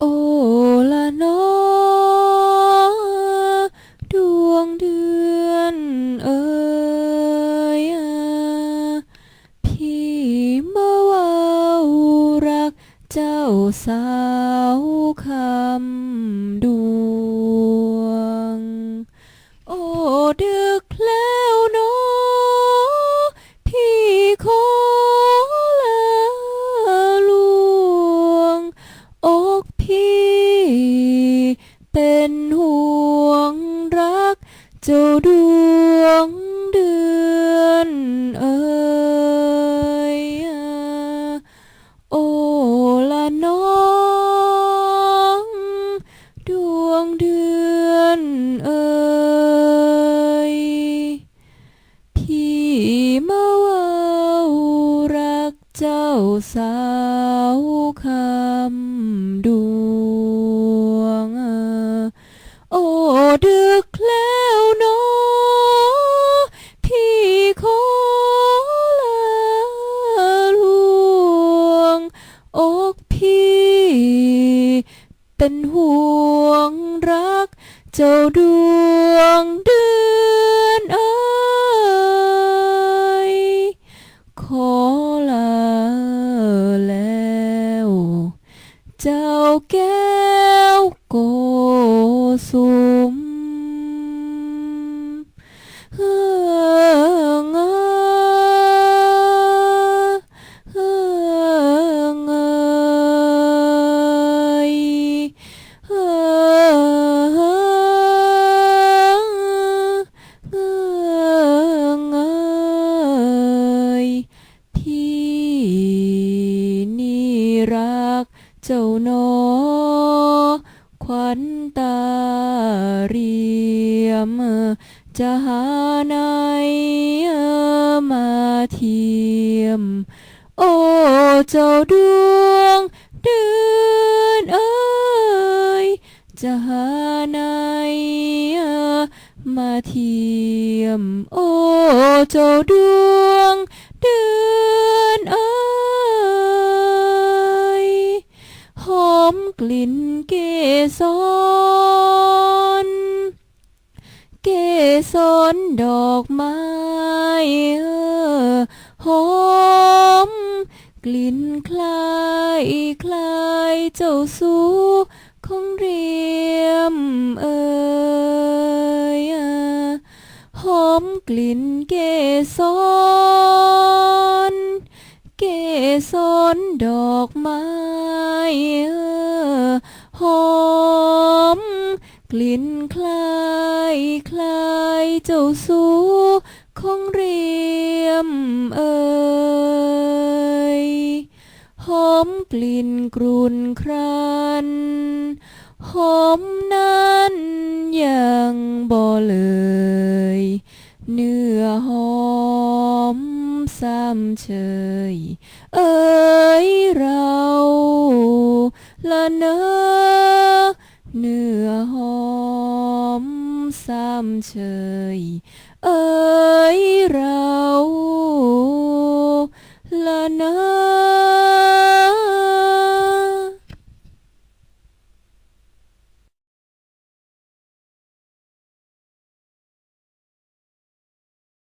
โอละนอดวงเดือนเอ๋ยพี่มาว่ารักเจ้าสาวคำ เป็นห่วงรัก เจ้าดวงเดือนเอ่ยโอละน้องดวงเดือนเอ่ยพี่มาว่ารักเจ้าสาวคำดู เป็นห่วงรัก เจ้าดวงเดือนเอ้ยขอลาแล้ว เจ้าแก้วโกสุ เจ้าหนอขวัญตาเรียม จะหาไหนมาเทียม โอ้เจ้าดวงเดือนเอ้ยจะหาไหนมาเทียม โอ้เจ้าดวงเดือน กลิ่นเกสรเกสรดอกไม้เออหอมกลิ่นคลายคลายเจ้าสูของเรียมเอ่ยหอมกลิ่นเกสรเกสรดอกไม้เออ หอม กลิ่นคลายคลายเจ้าสูของเรียมเอ่ยหอมกลิ่นกรุ่นครันหอมนั้นยังบ่เลย เนื้อหอม ซ้ำเชย เอ้ยเราละเนอเนื้อหอมซ้ำเชย เอ้ยเรา